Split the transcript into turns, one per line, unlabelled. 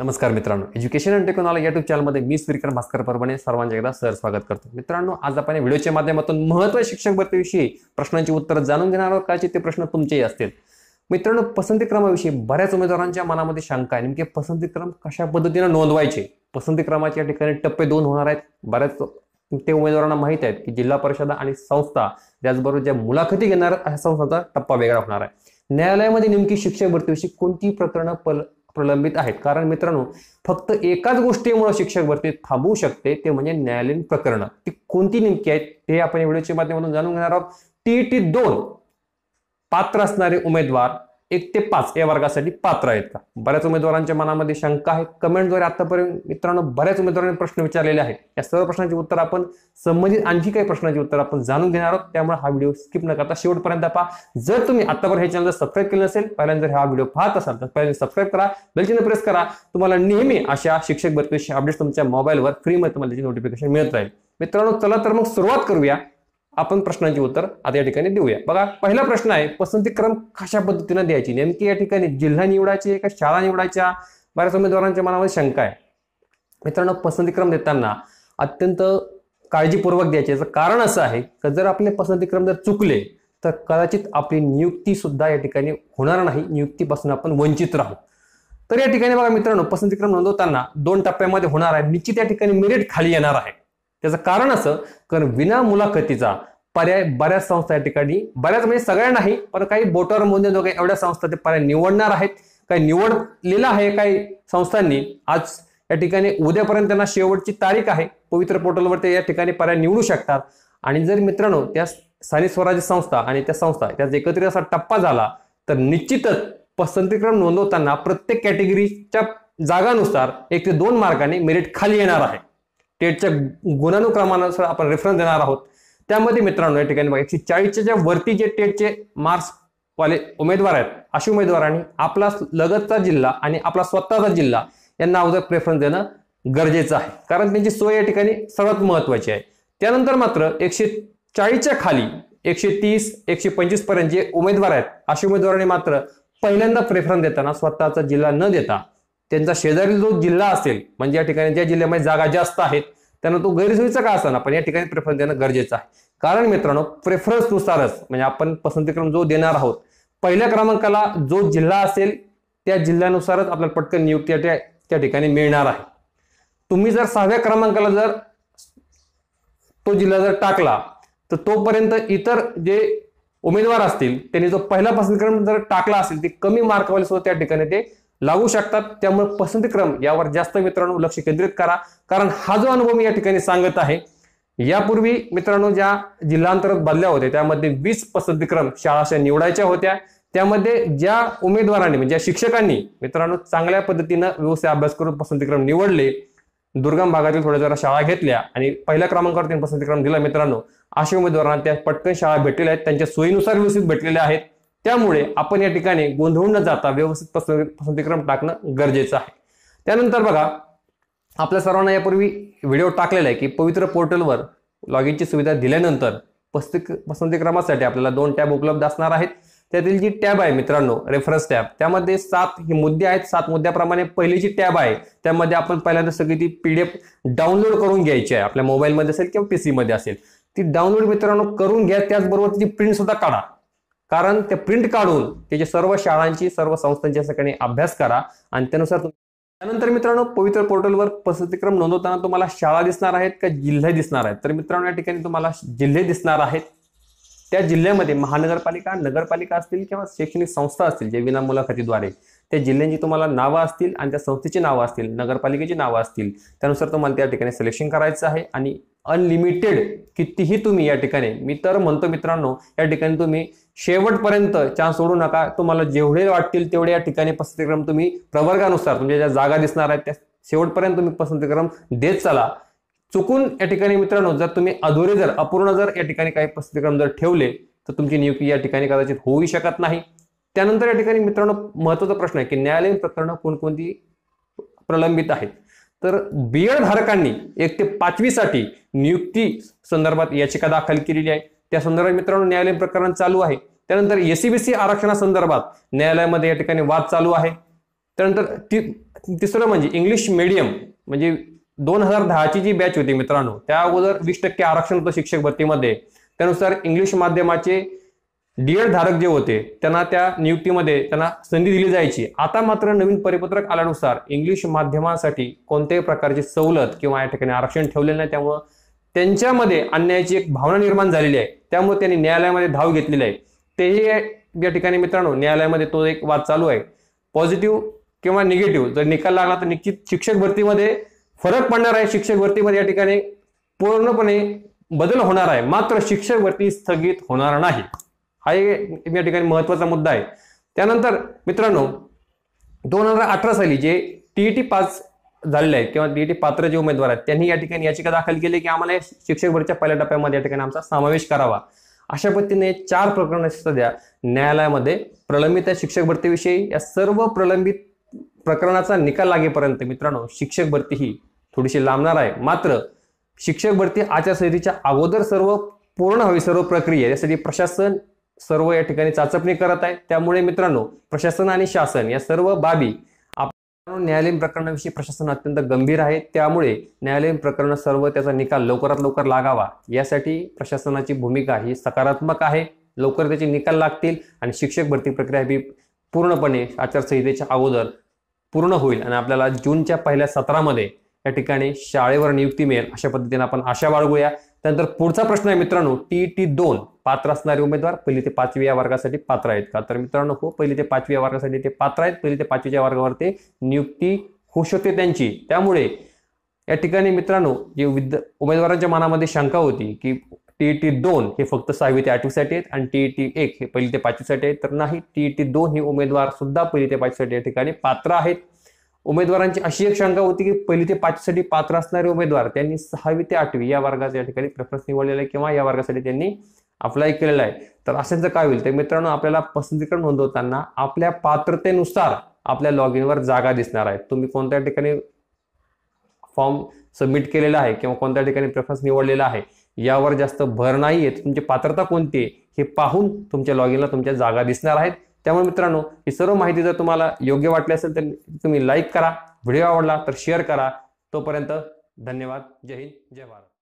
नमस्कार मित्रांनो. Education and technology YouTube चॅनलमध्ये मी स्वीकर भास्कर परभणे सर्वांच्या एकदा सर स्वागत करतो. मित्रांनो आज आपण व्हिडिओच्या माध्यमातून महत्त्वाच्या शिक्षक भरतीविषयी प्रश्नांची उत्तरं जाणून घेणार आहोत. ते प्रश्न तुमचेही असतील. मित्रांनो पसंतीक्रमाविषयी बऱ्याच उमेदवारांच्या मनामध्ये शंका आहे. नेमके पसंतीक्रम कशा पद्धतीनं नोंदवायचे? पसंतीक्रमाच्या या ठिकाणी टप्पे दोन होणार आहेत. बऱ्याच ते उमेदवारांना माहीत आहेत की जिल्हा परिषदा आणि संस्था त्याचबरोबर ज्या मुलाखती घेणार अशा संस्थांचा टप्पा वेगळा होणार आहे. न्यायालयामध्ये नेमकी शिक्षक भरतीविषयी कोणती प्रकरणं पल प्रलंबित आहेत. कारण मित्रांनो फक्त एकाच गोष्टीमुळे शिक्षक भरती थांबवू शकते ते म्हणजे न्यायालयीन प्रकरणं. ती कोणती नेमकी आहेत ते आपण व्हिडिओच्या माध्यमातून जाणून घेणार आहोत. टी टी दोन पात्र असणारे उमेदवार एक ते पाच या वर्गासाठी पात्र आहेत का? बऱ्याच उमेदवारांच्या मनामध्ये शंका आहे. कमेंटद्वारे आतापर्यंत मित्रांनो बऱ्याच उमेदवारांनी प्रश्न विचारलेले आहेत. या सर्व प्रश्नांची उत्तर आपण संबंधित आणखी काही प्रश्नांची उत्तर आपण जाणून घेणार आहोत. त्यामुळे हा व्हिडिओ स्किप न करता शेवटपर्यंत पहा. जर तुम्ही आतापर्यंत हे चॅनल सबस्क्राईब केलं नसेल पहिल्यांदा जर हा व्हिडिओ पाहत असाल तर पहिल्यांदा सबस्क्राईब करा. बेलचिन्ह प्रेस करा. तुम्हाला नेहमी अशा शिक्षक भरतीचे अपडेट्स तुमच्या मोबाईलवर फ्रीमध्ये तुम्हाला त्याची नोटिफिकेशन मिळत राहील. मित्रांनो चला तर मग सुरुवात करूया. आपण प्रश्नांची उत्तर आता या ठिकाणी देऊया. बघा पहिला प्रश्न आहे पसंतीक्रम कशा पद्धतीने द्यायची? नेमकी या ठिकाणी जिल्हा निवडायची का शाळा निवडायच्या? बऱ्याच उमेदवारांच्या मनामध्ये शंका आहे. मित्रांनो पसंतीक्रम देताना अत्यंत काळजीपूर्वक द्यायचे. याचं कारण असं आहे की जर आपले पसंतीक्रम जर चुकले तर कदाचित आपली नियुक्ती सुद्धा या ठिकाणी होणार नाही. नियुक्तीपासून आपण वंचित राहू. तर या ठिकाणी बघा मित्रांनो पसंतीक्रम नोंदवताना दोन टप्प्यामध्ये होणार आहे. निश्चित या ठिकाणी मेरिट खाली येणार आहे. त्याचं कारण असं कारण विना मुलाखतीचा पर्याय बऱ्याच संस्था या ठिकाणी बऱ्याच म्हणजे सगळ्या नाही पण काही बोटावर मोजणे दोघे एवढ्या संस्था ते पर्याय निवडणार आहेत काही निवडलेलं आहे काही संस्थांनी. आज या ठिकाणी उद्यापर्यंत त्यांना शेवटची तारीख आहे पवित्र पोर्टलवर ते या ठिकाणी पर्याय निवडू शकतात. आणि जर मित्रांनो त्या स्थानिक स्वराज्य संस्था आणि त्या संस्था त्याचा एकत्रित असा टप्पा झाला तर निश्चितच पसंतीक्रम नोंदवताना प्रत्येक कॅटेगरीच्या जागानुसार एक ते दोन मार्काने मेरिट खाली येणार आहे. टेटच्या गुणानुक्रमानुसार आपण रेफरन्स देणार आहोत. त्यामध्ये मित्रांनो या ठिकाणी बघा एकशे चाळीसच्या ज्या वरती जे टेटचे मार्क्स वाले उमेदवार आहेत अशा उमेदवारांनी आपला लगतचा जिल्हा आणि आपला स्वतःचा जिल्हा यांना अगोदर प्रेफरन्स देणं गरजेचं आहे. कारण त्यांची सोय या ठिकाणी सर्वात महत्वाची आहे. त्यानंतर मात्र एकशे चाळीसच्या खाली एकशे तीस एकशे पंचवीसपर्यंत जे उमेदवार आहेत अशा उमेदवारांनी मात्र पहिल्यांदा प्रेफरन्स देताना स्वतःचा जिल्हा न देता त्यांचा शेजारी जो जिल्हा असेल म्हणजे या ठिकाणी ज्या जिल्ह्यामध्ये जागा जास्त आहेत त्यांना तो गैरसोयीचा का असताना पण या ठिकाणी प्रेफरन्स देणं गरजेचं आहे. कारण मित्रांनो प्रेफरन्सनुसारच म्हणजे आपण पसंतीक्रम जो देणार आहोत पहिल्या क्रमांकाला जो जिल्हा असेल त्या जिल्ह्यानुसारच आपल्याला पटकन नियुक्ती त्या त्या ठिकाणी मिळणार आहे. तुम्ही जर सहाव्या क्रमांकाला जर तो जिल्हा जर टाकला तर तोपर्यंत इतर जे उमेदवार असतील त्यांनी जो पहिला पसंतीक्रम जर टाकला असेल ते कमी मार्कवाले सुद्धा त्या ठिकाणी ते लागू शकतात. त्यामुळे पसंतीक्रम यावर जास्त मित्रांनो लक्ष केंद्रित करा. कारण हा जो अनुभव मी या ठिकाणी सांगत आहे यापूर्वी मित्रांनो ज्या जिल्हांतर्गत बदल्या होत्या त्यामध्ये वीस पसंतीक्रम शाळा निवडायच्या होत्या. त्यामध्ये ज्या उमेदवारांनी म्हणजे ज्या शिक्षकांनी मित्रांनो चांगल्या पद्धतीनं व्यवस्थित अभ्यास करून पसंतीक्रम निवडले दुर्गम भागातील थोड्या जरा शाळा घेतल्या आणि पहिल्या क्रमांकावर त्यांनी पसंतीक्रम दिला मित्रांनो अशा उमेदवारांना त्या पटकन शाळा भेटलेल्या आहेत. त्यांच्या सोयीनुसार व्यवस्थित भेटलेल्या आहेत. त्यामुळे आपण या ठिकाणी गोंधळून न जाता व्यवस्थित पसंतीक्रम टाकणं गरजेचं आहे. त्यानंतर बघा आपल्या सर्वांना यापूर्वी व्हिडिओ टाकलेला आहे की पवित्र पोर्टलवर लॉग इनची सुविधा दिल्यानंतर पसंती पसंतीक्रमासाठी आपल्याला दोन टॅब उपलब्ध असणार आहेत. त्यातील जी टॅब आहे मित्रांनो रेफरन्स टॅब त्यामध्ये सात हे मुद्दे आहेत. सात मुद्द्याप्रमाणे पहिली जी टॅब आहे त्यामध्ये आपण पहिल्यांदा सगळी ती पीडीएफ डाउनलोड करून घ्यायची आहे. आपल्या मोबाईलमध्ये असेल किंवा पी मध्ये असेल. ती डाउनलोड मित्रांनो करून घ्या त्याचबरोबर तिची प्रिंट सुद्धा काढा. कारण ते प्रिंट काढून त्याच्या सर्व शाळांची सर्व संस्थांच्या ठिकाणी अभ्यास करा. आणि त्यानुसार त्यानंतर मित्रांनो पवित्र पोर्टलवर पसंतीक्रम नोंदवताना तुम्हाला शाळा दिसणार आहेत का जिल्हे दिसणार आहेत? तर मित्रांनो या ठिकाणी तुम्हाला जिल्हे दिसणार आहेत. त्या जिल्ह्यामध्ये महानगरपालिका नगरपालिका असतील किंवा शैक्षणिक संस्था असतील जे विना मुलाखतीद्वारे त्या जिल्ह्यांची तुम्हाला नावं असतील आणि त्या संस्थेची नावं असतील नगरपालिकेची नावं असतील त्यानुसार तुम्हाला त्या ठिकाणी सिलेक्शन करायचं आहे. आणि अनलिमिटेड कितीही तुम्ही या ठिकाणी मी तर म्हणतो मित्रांनो या ठिकाणी तुम्ही शेवटपर्यंत चान्स सोडू नका. तुम्हाला जेवढे वाटतील तेवढे या ठिकाणी पसंतीक्रम तुम्ही प्रवर्गानुसार तुमच्या ज्या जागा दिसणार आहेत त्या शेवटपर्यंत तुम्ही पसंतीक्रम देत चला. चुकून या ठिकाणी मित्रांनो जर तुम्ही अधुरे जर अपूर्ण जर या ठिकाणी काही पसंतीक्रम जर ठेवले तर तुमची नियुक्ती या ठिकाणी कदाचित होऊ शकत नाही. त्यानंतर या ठिकाणी मित्रांनो महत्त्वाचा प्रश्न आहे की न्यायालयीन प्रकरणं कोणकोणती प्रलंबित आहेत? तर बीएड धारकांनी एक ते पाचवीसाठी नियुक्ती संदर्भात याचिका दाखल केलेली आहे. त्या संदर्भात मित्रांनो न्यायालयीन प्रकरण चालू आहे. त्यानंतर एसीबीसी आरक्षणासंदर्भात न्यायालयामध्ये या ठिकाणी वाद चालू आहे. त्यानंतर ती तिसरं म्हणजे इंग्लिश मीडियम म्हणजे दोन हजार दहाची जी बॅच होती मित्रांनो त्या अगोदर वीस टक्के आरक्षण होतं शिक्षक भरतीमध्ये. त्यानुसार इंग्लिश माध्यमाचे डीएड धारक जे होते त्यांना त्या नियुक्तीमध्ये त्यांना संधी दिली जायची. आता मात्र नवीन परिपत्रक आल्यानुसार इंग्लिश माध्यमासाठी कोणत्याही प्रकारची सवलत किंवा या ठिकाणी आरक्षण ठेवलेलं नाही. त्यामुळं त्यांच्यामध्ये अन्यायाची एक भावना निर्माण झालेली आहे. त्यामुळे त्यांनी न्यायालयामध्ये धाव घेतलेली आहे. तेही या ठिकाणी मित्रांनो न्यायालयामध्ये तो एक वाद चालू आहे. पॉझिटिव्ह किंवा निगेटिव्ह जर निकाल लागला तर निश्चित शिक्षक भरतीमध्ये फरक पडणार आहे. शिक्षक भरतीमध्ये या ठिकाणी पूर्णपणे बदल होणार आहे. मात्र शिक्षक भरती स्थगित होणार नाही. हा एक या ठिकाणी महत्त्वाचा मुद्दा आहे. त्यानंतर मित्रांनो दोन हजार अठरा साली जे टी पास झालेले आहेत किंवा टीईटी पात्र जे उमेदवार आहेत त्यांनी या ठिकाणी याचिका दाखल केली की आम्हाला या शिक्षक भरतीच्या पहिल्या टप्प्यामध्ये या ठिकाणी आमचा समावेश करावा. अशा पद्धतीने चार प्रकरण सध्या न्यायालयामध्ये प्रलंबित आहे शिक्षक भरतीविषयी या सर्व प्रलंबित प्रकरणाचा निकाल लागेपर्यंत मित्रांनो शिक्षक भरती ही थोडीशी लांबणार आहे. मात्र शिक्षक भरती आचारसंहितेच्या अगोदर सर्व पूर्ण हवी सर्व प्रक्रिया यासाठी प्रशासन सर्व या ठिकाणी चाचपणी करत आहे. त्यामुळे मित्रांनो प्रशासन आणि शासन या सर्व बाबी न्यायालयीन प्रकरणाविषयी प्रशासन अत्यंत गंभीर आहे. त्यामुळे न्यायालयीन प्रकरण सर्व त्याचा निकाल लवकरात लवकर लागावा. यासाठी प्रशासनाची भूमिका ही सकारात्मक आहे. लवकर त्याचे निकाल लागतील आणि शिक्षक भरती प्रक्रिया ही पूर्णपणे आचारसंहितेच्या अगोदर पूर्ण होईल आणि आपल्याला जूनच्या पहिल्या सत्रामध्ये या ठिकाणी शाळेवर नियुक्ती मिळेल. अशा पद्धतीने आपण आशा बाळगूया. त्यानंतर पुढचा प्रश्न आहे मित्रांनो टी टी दोन पात्र असणारे उमेदवार पहिली ते पाचवी या वर्गासाठी पात्र आहेत का? तर मित्रांनो हो पहिली ते पाचवी या वर्गासाठी ते पात्र आहेत. पहिली ते पाचवीच्या वर्गावर ते नियुक्ती होऊ शकते त्यांची. त्यामुळे या ठिकाणी मित्रांनो जे विद्या उमेदवारांच्या मनामध्ये शंका होती की टी टी दोन हे फक्त सहावी ते आठवीसाठी आहेत आणि टी टी एक हे पहिली ते पाचवीसाठी आहेत. तर नाही टी टी दोन हे उमेदवार सुद्धा पहिली ते पाचवीसाठी या ठिकाणी पात्र आहेत. उमेदवारांची अशी एक शंका होती की पहिली ते पाचवीसाठी पात्र असणारे उमेदवार त्यांनी सहावी ते आठवी या वर्गाचा या ठिकाणी प्रेफरन्स निवडलेला आहे किंवा या वर्गासाठी त्यांनी अप्लाय केलेला आहे. तर अशांचं काय होईल? तर मित्रांनो आपल्याला पसंतीकरण नोंदवताना आपल्या पात्रतेनुसार आपल्या लॉग इनवर जागा दिसणार आहे. तुम्ही कोणत्या ठिकाणी फॉर्म सबमिट केलेला आहे किंवा कोणत्या ठिकाणी प्रेफरन्स निवडलेला आहे यावर जास्त भर नाही आहे तुमची पात्रता कोणती आहे हे पाहून तुमच्या लॉग इनला तुमच्या जागा दिसणार आहेत. त्यामुळे मित्रांनो ही सर्व माहिती जर तुम्हाला योग्य वाटली असेल तर तुम्ही लाईक करा. व्हिडिओ आवडला तर शेअर करा. तोपर्यंत धन्यवाद. जय हिंद जय भारत.